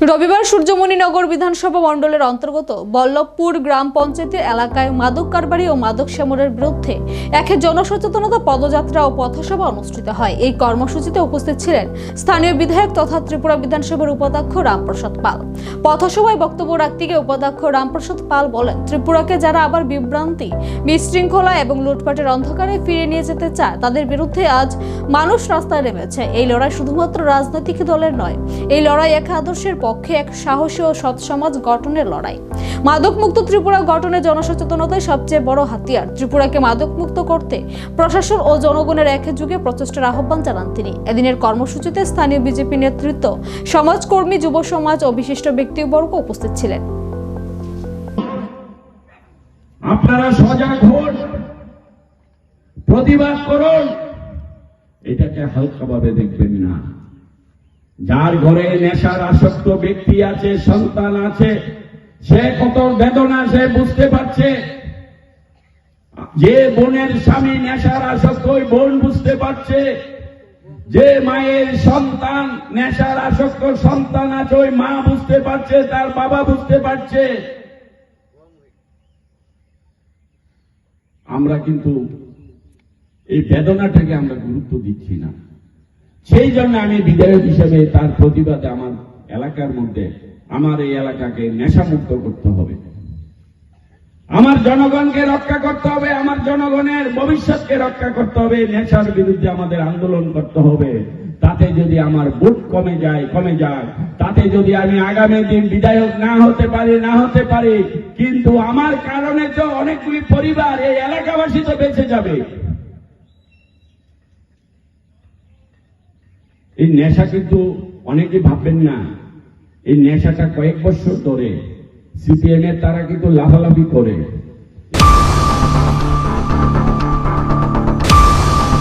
রবিবার সূর্যমণিনগর বিধানসভা মণ্ডলের অন্তর্গত বল্লভপুর গ্রাম পঞ্চায়েতের এলাকায় মাদক কারবারি ও মাদক সেবনের বিরুদ্ধে এক জনসচেতনতা পদযাত্রা ও পথসভা অনুষ্ঠিত হয়। এই কর্মসূচিতে উপস্থিত ছিলেন স্থানীয় বিধায়ক তথা ত্রিপুরা বিধানসভার উপাধ্যক্ষ রামপ্রসাদ পাল। পথসভায় বক্তব্য রাখতে গিয়ে উপাধ্যক্ষ রামপ্রসাদ পাল বলেন, ত্রিপুরাকে যারা আবার বিভ্রান্তি, বিশৃঙ্খলা এবং লুটপাটের অন্ধকারে ফিরে নিয়ে যেতে চায়, তাদের বিরুদ্ধে আজ মানুষ রাস্তায় নেমেছে। এই লড়াই শুধুমাত্র রাজনৈতিক দলের নয়, এই লড়াই এক আদর্শের পক্ষে এক সাহসী ও সৎ সমাজ গঠনের লড়াই। মাদকমুক্ত ত্রিপুরা গঠনে জনসচেতনতাই সবচেয়ে বড় হাতিয়ার। ত্রিপুরাকে মাদকমুক্ত করতে প্রশাসন ও জনগণের এক যুগে প্রচেষ্টার আহ্বান জানান তিনি। এদিনের কর্মসূচিতে স্থানীয় বিজেপি নেতৃত্ব, সমাজকর্মী, যুব সমাজ ও বিশিষ্ট ব্যক্তিবর্গ উপস্থিত ছিলেন। আপনারা সজাগ হন, প্রতিবাদ করুন। এটাকে হালকাভাবে দেখবেন না। যার ঘরে নেশার আসক্ত ব্যক্তি আছে, সন্তান আছে, সে কত বেদনা সে বুঝতে পারছে। যে বোনের স্বামী নেশার আসক্ত, ওই বোন বুঝতে পারছে। যে মায়ের সন্তান নেশার আসক্ত, সন্তান আছে, ওই মা বুঝতে পারছে, তার বাবা বুঝতে পারছে। আমরা কিন্তু এই বেদনাটাকে আমরা গুরুত্ব দিচ্ছি না। সেই জন্য আমি বিধায়ক হিসেবে তার প্রতিবাদে আমার এলাকার মধ্যে, আমার এই এলাকাকে নেশামুক্ত করতে হবে। আমার জনগণকে রক্ষা করতে হবে, আমার জনগণের ভবিষ্যৎকে রক্ষা করতে হবে, নেশার বিরুদ্ধে আমাদের আন্দোলন করতে হবে। তাতে যদি আমার ভোট কমে যায় কমে যায় তাতে যদি আমি আগামী দিন বিধায়ক না হতে পারি, না হতে পারি, কিন্তু আমার কারণে তো অনেকগুলি পরিবার এই এলাকাবাসী তো বেঁচে যাবে। এই নেশা কিন্তু অনেকে ভাববেন না। এই নেশাটা কয়েক বছর ধরে সিপিএম এর তারা কিন্তু লাভালাভি করে।